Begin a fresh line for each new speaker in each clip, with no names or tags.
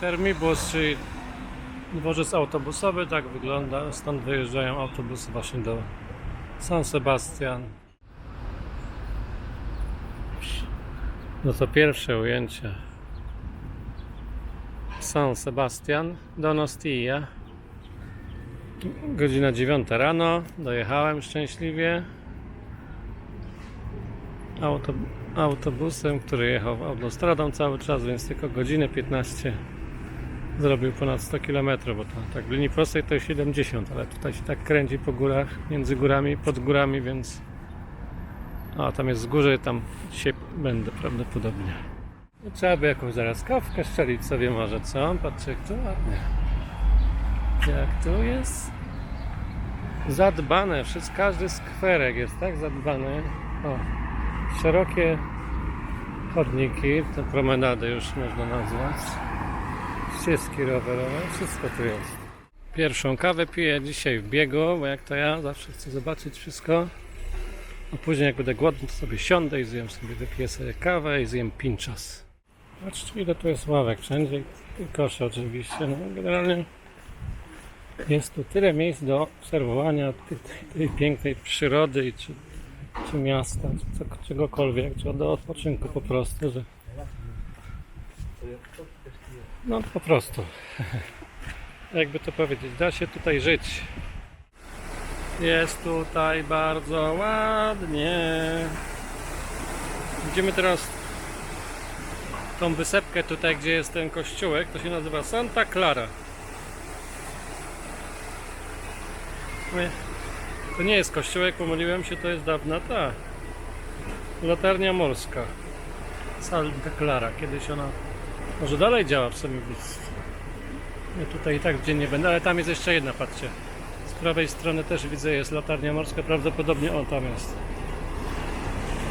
Termibus, czyli dworzec autobusowy, tak wygląda. Stąd wyjeżdżają autobusy właśnie do San Sebastian. No to pierwsze ujęcie. San Sebastian, Donostia. Godzina 9 rano, dojechałem szczęśliwie. Auto, autobusem, który jechał autostradą cały czas, więc tylko godzinę 15 zrobił ponad 100 km, bo to tak w linii prostej to jest 70, ale tutaj się tak kręci po górach, między górami, pod górami, więc a tam jest wzgórze, tam dzisiaj będę prawdopodobnie. No, trzeba by jakąś zaraz kawkę szczelić sobie może, co? Patrzcie jak to ładnie. Jak tu jest zadbane, wszystko, każdy skwerek jest tak zadbany. O, szerokie chodniki, te promenady już można nazwać. Ścieżki rowerowe, wszystko tu jest. Pierwszą kawę piję dzisiaj w biegu, bo jak to ja zawsze chcę zobaczyć wszystko. A później jak będę głodny, to sobie siądę i zjem sobie, wypiję sobie kawę i zjem pinchos. Patrzcie ile tu jest ławek wszędzie i kosze oczywiście. No, generalnie jest tu tyle miejsc do obserwowania tej, tej pięknej przyrody czy, czy miasta, czy czegokolwiek, czy do odpoczynku po prostu, że no po prostu jakby to powiedzieć, da się tutaj żyć. Jest tutaj bardzo ładnie. Idziemy teraz tą wysepkę tutaj, gdzie jest ten kościółek, to się nazywa Santa Clara. To nie jest kościółek, pomyliłem się, to jest dawna ta latarnia morska. Santa Clara. Kiedyś ona może dalej działa w sumie. Ja tutaj i tak w dzień nie będę, ale tam jest jeszcze jedna, patrzcie. Z prawej strony też widzę jest latarnia morska, prawdopodobnie on tam jest.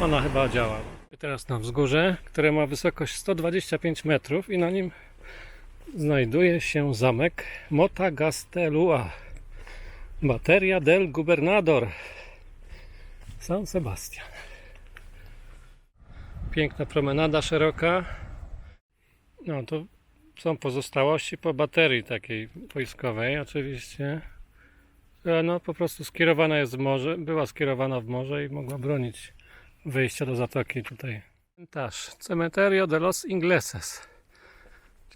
Ona chyba działa. Teraz na wzgórze, które ma wysokość 125 metrów i na nim znajduje się zamek Motagastelua. Bateria del Gubernador. San Sebastian. Piękna promenada szeroka. No to są pozostałości po baterii takiej wojskowej oczywiście. No po prostu skierowana jest w morze, była skierowana w morze i mogła bronić wyjścia do zatoki tutaj. Cmentarz. Cementerio de los Ingleses.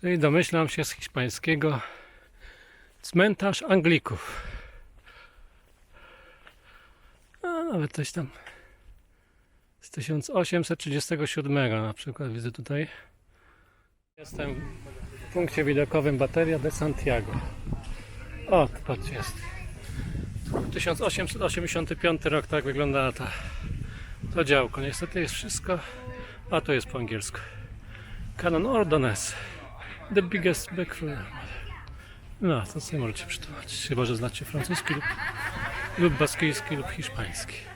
Czyli domyślam się z hiszpańskiego cmentarz Anglików. A nawet coś tam z 1837 na przykład widzę tutaj. Jestem w punkcie widokowym Bateria de Santiago. O, patrz jest. 1885 rok, tak wyglądała ta, to działko. Niestety jest wszystko, a to jest po angielsku. Canon Ordonez. The biggest backflip. No, to sobie możecie przetłumaczyć. Chyba, że znacie francuski lub, lub baskijski lub hiszpański.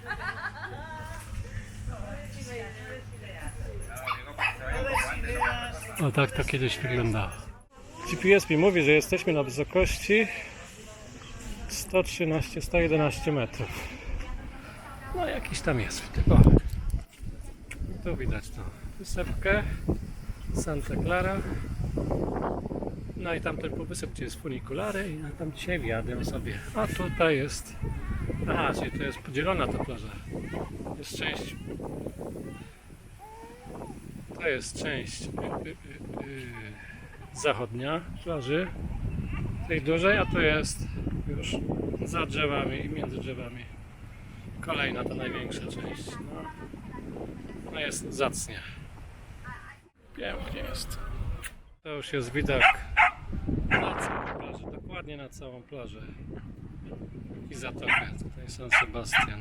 O tak to kiedyś wyglądało. GPS mi mówi, że jesteśmy na wysokości 113-111 metrów. No jakiś tam jest. O, tu widać tą wysepkę Santa Clara. No i tamten półwysep, gdzie jest funikulary i ja tam dzisiaj wjadę sobie. A tutaj jest... Aha, czyli to jest podzielona ta plaża. Jest część to jest część y, y, y, y, zachodnia plaży, tej dużej, a to jest już za drzewami i między drzewami kolejna, ta największa część. No, no jest zacnie. Pięknie jest. To już jest widok na całą plażę, dokładnie na całą plażę i zatokę. Tutaj San Sebastian.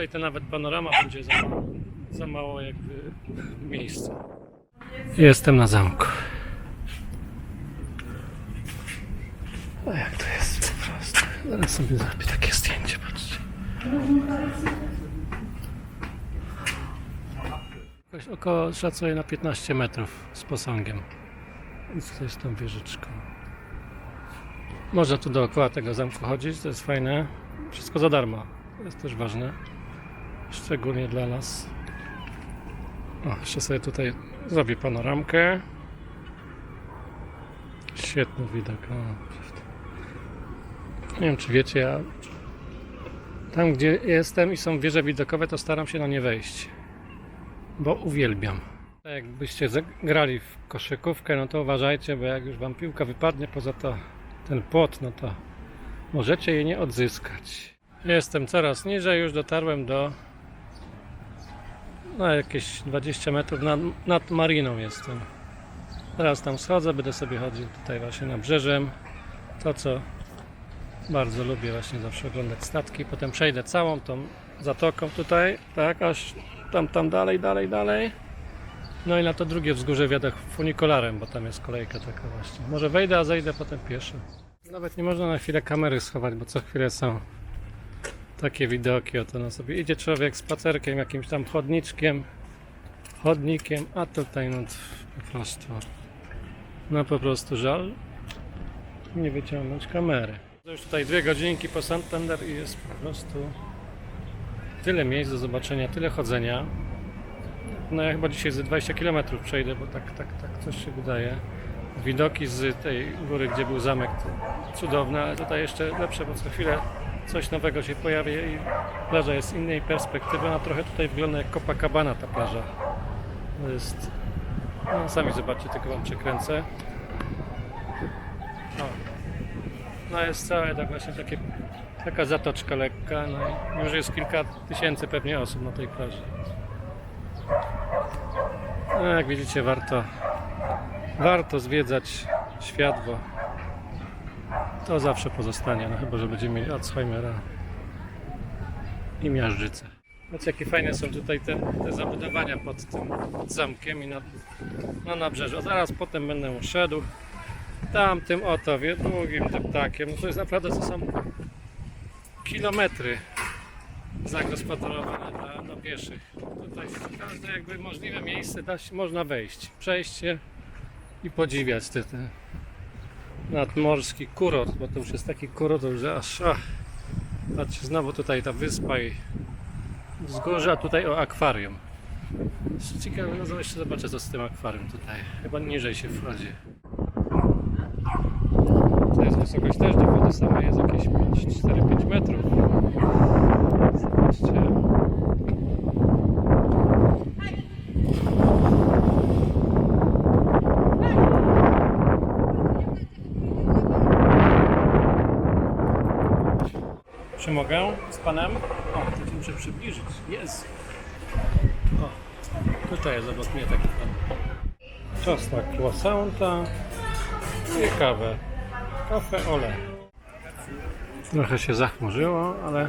Tutaj to nawet panorama będzie za mało, za mało jakby miejsca. Jestem na zamku. A jak to jest po prostu. Zaraz sobie zrobię takie zdjęcie, patrzcie. Jakoś około szacuję na 15 metrów z posągiem. Więc to jest tą wieżyczką. Można tu dookoła tego zamku chodzić, to jest fajne. Wszystko za darmo. To jest też ważne. Szczególnie dla nas. O, jeszcze sobie tutaj zrobię panoramkę. Świetny widok. O, nie wiem, czy wiecie, ja tam, gdzie jestem i są wieże widokowe, to staram się na nie wejść. Bo uwielbiam. Tak Jakbyście grali w koszykówkę, no to uważajcie, bo jak już wam piłka wypadnie poza to, ten płot, no to możecie jej nie odzyskać. Jestem coraz niżej, już dotarłem do no jakieś 20 metrów nad, nad mariną jestem. Teraz tam schodzę, będę sobie chodził tutaj właśnie nabrzeżem. To co bardzo lubię właśnie zawsze oglądać statki. Potem przejdę całą tą zatoką tutaj, tak, aż tam, tam dalej, dalej, dalej. No i na to drugie wzgórze wjadę funikolarem, bo tam jest kolejka taka właśnie. Może wejdę, a zejdę potem pieszo. Nawet nie można na chwilę kamery schować, bo co chwilę są takie widoki. Oto no sobie idzie człowiek spacerkiem, jakimś tam chodniczkiem, chodnikiem, a tutaj no po prostu, no po prostu żal nie wyciągnąć kamery. To już tutaj dwie godzinki po Santander i jest po prostu tyle miejsc do zobaczenia, tyle chodzenia. No ja chyba dzisiaj ze 20 km przejdę, bo tak, tak, tak coś się wydaje. Widoki z tej góry, gdzie był zamek, to cudowne, ale tutaj jeszcze lepsze, bo co chwilę coś nowego się pojawia i plaża jest z innej perspektywy. Ona trochę tutaj wygląda jak Copacabana ta plaża. Jest... No, sami zobaczcie, tylko wam przekręcę. O. No jest całe tak właśnie takie, taka zatoczka lekka. No i już jest kilka tysięcy pewnie osób na tej plaży. No jak widzicie warto warto zwiedzać świat, bo to zawsze pozostanie, no chyba, że będziemy mieli Alzheimera i miażdżycę. Zobaczcie, jakie fajne są tutaj te, te zabudowania pod tym pod zamkiem i na, na nabrzeżu. A zaraz potem będę szedł tamtym oto długim tym ptakiem. No to jest naprawdę, to są kilometry zagospodarowane dla, dla pieszych. Tutaj każde jakby możliwe miejsce da się, można wejść, przejść się i podziwiać te, te nadmorski kurort, bo to już jest taki kurort, że aż patrzcie, znowu tutaj ta wyspa i wzgórze, a tutaj o akwarium. Ciekawe, no jeszcze zobaczę co z tym akwarium tutaj. Chyba niżej się wchodzi. To jest wysokość też do wody samej jest jakieś 4-5 metrów. Zobaczcie. Mogę z panem? O, to muszę przybliżyć. Jest. O, tutaj jest obok mnie taki pan. Czas na croissanta i kawę. Kafe ole. Trochę się zachmurzyło, ale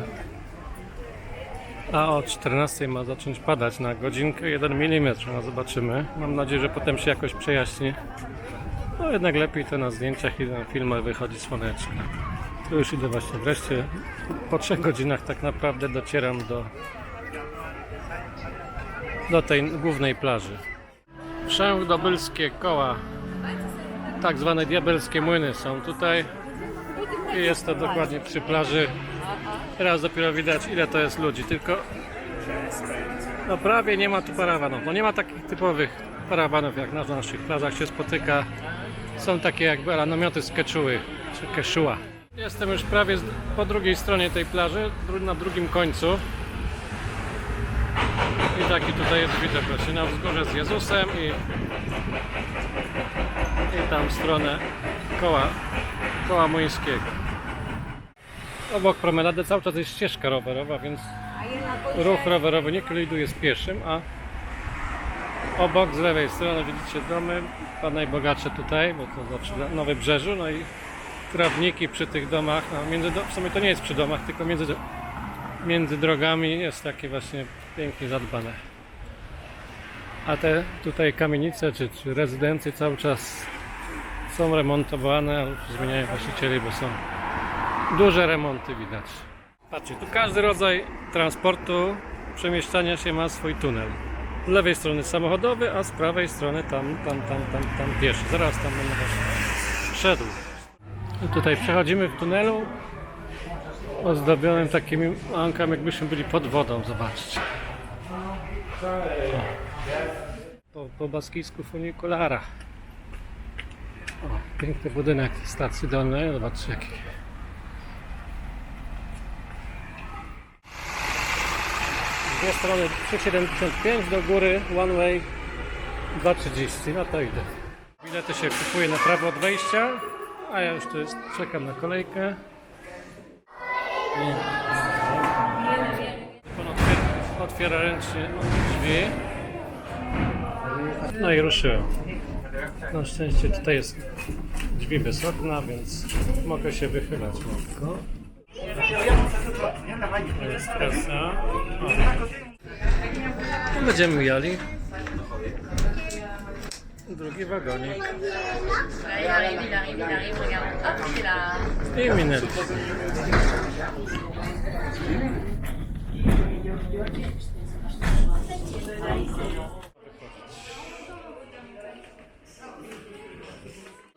a o 14 ma zacząć padać na godzinkę 1 mm. No zobaczymy. Mam nadzieję, że potem się jakoś przejaśni. No jednak lepiej to na zdjęciach i na filmach wychodzi słoneczne. Tu już idę właśnie wreszcie. Po 3 godzinach tak naprawdę docieram do do tej głównej plaży. Wszędobylskie koła, tak zwane diabelskie młyny są tutaj i jest to dokładnie przy plaży. Teraz dopiero widać ile to jest ludzi, tylko no prawie nie ma tu parawanów. No nie ma takich typowych parawanów jak na naszych plażach się spotyka. Są takie jakby ala namioty z keczuły czy keszua. Jestem już prawie po drugiej stronie tej plaży, na drugim końcu. I taki tutaj jest widok właśnie na wzgórze z Jezusem i, i tam w stronę koła, koła Młyńskiego. Obok promenady cały czas jest ścieżka rowerowa, więc ruch rowerowy nie koliduje z pieszym, a obok z lewej strony widzicie domy, chyba najbogatsze tutaj, bo to znaczy Nowe Brzeżu, no i trawniki przy tych domach, no między, w sumie to nie jest przy domach, tylko między, między drogami jest takie właśnie pięknie zadbane. A te tutaj kamienice czy, czy rezydencje cały czas są remontowane lub zmieniają właścicieli, bo są duże remonty widać. Patrzcie, tu każdy rodzaj transportu, przemieszczania się ma swój tunel. Z lewej strony samochodowy, a z prawej strony tam, tam, tam, tam, tam pieszy. Zaraz tam będę szedł. I tutaj przechodzimy w tunelu ozdobionym takimi ankami, jakbyśmy byli pod wodą, zobaczcie. Po, po baskijsku funiculara. O, piękny budynek stacji dolnej, zobaczcie jaki. Z dwie strony 3,75 do góry, one way 2,30, no to idę. Bilety się kupuje na prawo od wejścia, a ja już tu jest, czekam na kolejkę. Pan otwiera, otwiera ręcznie drzwi. No i ruszyłem. Na szczęście tutaj jest drzwi bez okna, więc mogę się wychylać lekko. To jest. O. Będziemy mijali.
Est là.
I minęli.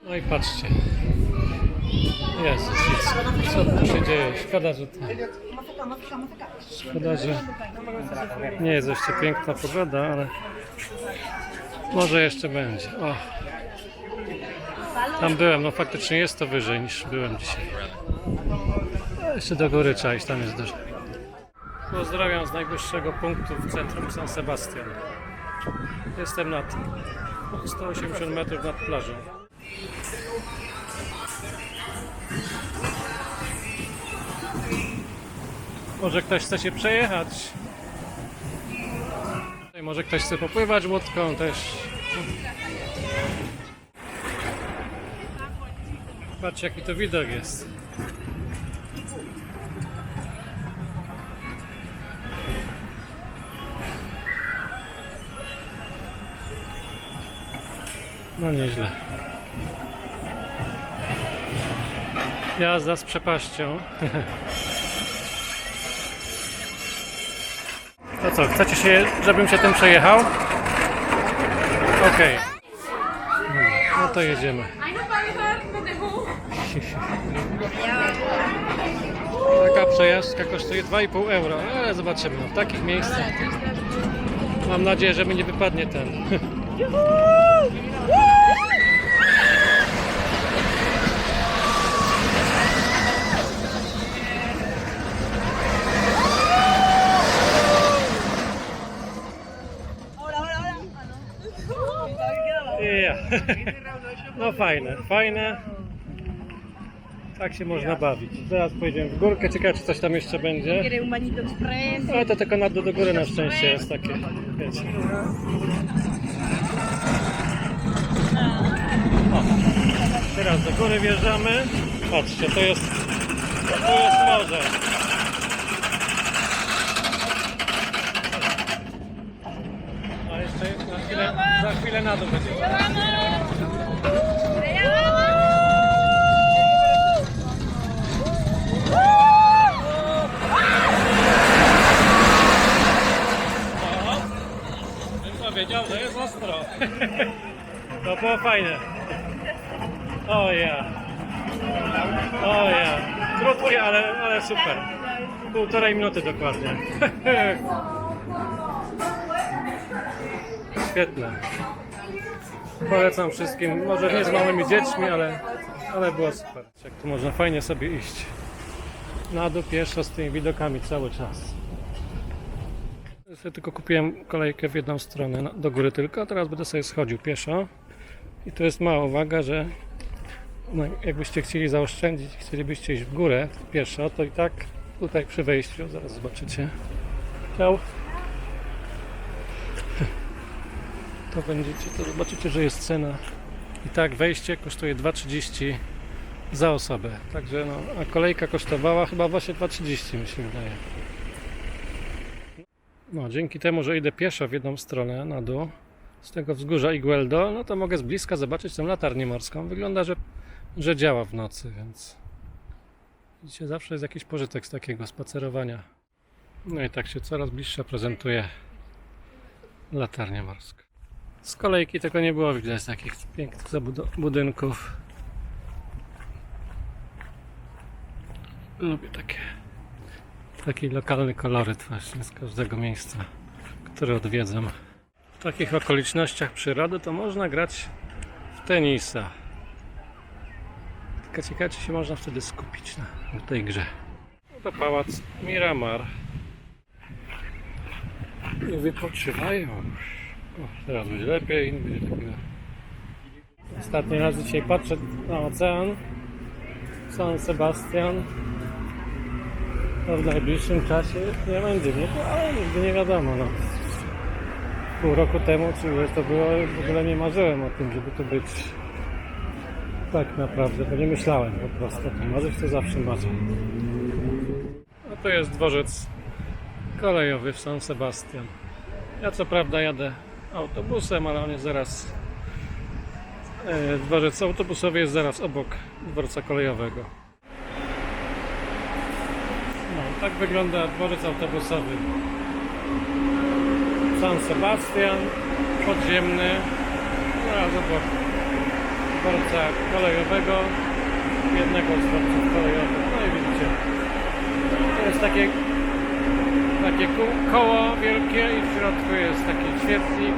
No i patrzcie. Jest, co tu się dzieje? Szkoda, że to... Szkoda, że nie jest jeszcze piękna pogoda, ale może jeszcze będzie. O. Tam byłem, no faktycznie jest to wyżej niż byłem dzisiaj. Jeszcze do góry trzeba iść, tam jest dużo. Pozdrawiam z najwyższego punktu w centrum San Sebastian. Jestem nad 180 metrów nad plażą. Może ktoś chce się przejechać. Tutaj Może ktoś chce popływać łódką też. Patrzcie jaki to widok jest. No nieźle. Jazda z przepaścią. To co, chcecie się, żebym się tym przejechał? Okej. No to jedziemy. Taka przejażdżka kosztuje 2,5 euro, ale zobaczymy. No, w takich miejscach mam nadzieję, że mi nie wypadnie ten. Ja. No fajne, fajne. Tak się można bawić. Zaraz pojedziemy w górkę, ciekawe czy coś tam jeszcze będzie. Ale to tylko na dół do góry na szczęście jest takie, wiecie. O, teraz do góry wjeżdżamy. Patrzcie, to jest, to jest morze. A jeszcze na chwilę, za chwilę na dół będzie. Ostro. To było fajne. O ja. O ja. Krótkie, ale, ale super. Półtorej minuty dokładnie. Świetne. Polecam wszystkim, może nie z małymi dziećmi, ale, ale było super. Jak tu można fajnie sobie iść. Na dół pieszo z tymi widokami cały czas. Ja sobie tylko kupiłem kolejkę w jedną stronę, do góry tylko, a teraz będę sobie schodził pieszo. I to jest mała uwaga, że no, jakbyście chcieli zaoszczędzić, chcielibyście iść w górę pieszo, to i tak tutaj przy wejściu, zaraz zobaczycie, ciał, to będziecie, to zobaczycie, że jest cena. I tak wejście kosztuje 2,30 za osobę. Także no, a kolejka kosztowała chyba właśnie 2,30 mi się wydaje. No, dzięki temu, że idę pieszo w jedną stronę na dół z tego wzgórza Igueldo, no to mogę z bliska zobaczyć tę latarnię morską. Wygląda, że, że działa w nocy, więc widzicie, zawsze jest jakiś pożytek z takiego spacerowania. No i tak się coraz bliższa prezentuje latarnia morska. Z kolejki tego nie było widać takich pięknych budynków. Lubię takie taki lokalny koloryt właśnie z każdego miejsca, które odwiedzam. W takich okolicznościach przyrody to można grać w tenisa. Tylko ciekawe, czy się można wtedy skupić na, tej grze. To pałac Miramar. I wypoczywają. Teraz będzie lepiej, będzie takiego. Ostatni raz dzisiaj patrzę na ocean. San Sebastian. To w najbliższym czasie nie będzie, nie? ale nigdy nie wiadomo. No. Pół roku temu, czy ile to było, w ogóle nie marzyłem o tym, żeby tu być. Tak naprawdę, to nie myślałem po prostu. o tym. Marzyć to zawsze marzę. A to jest dworzec kolejowy w San Sebastian. Ja co prawda jadę autobusem, ale on jest zaraz. E, dworzec autobusowy jest zaraz obok dworca kolejowego. No, tak wygląda dworzec autobusowy. San Sebastian, podziemny, zaraz obok dworca kolejowego, jednego z dworców kolejowych. No i widzicie, to jest takie, takie koło wielkie i w środku jest taki świetlik,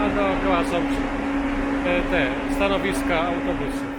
a dookoła są e, te stanowiska autobusów.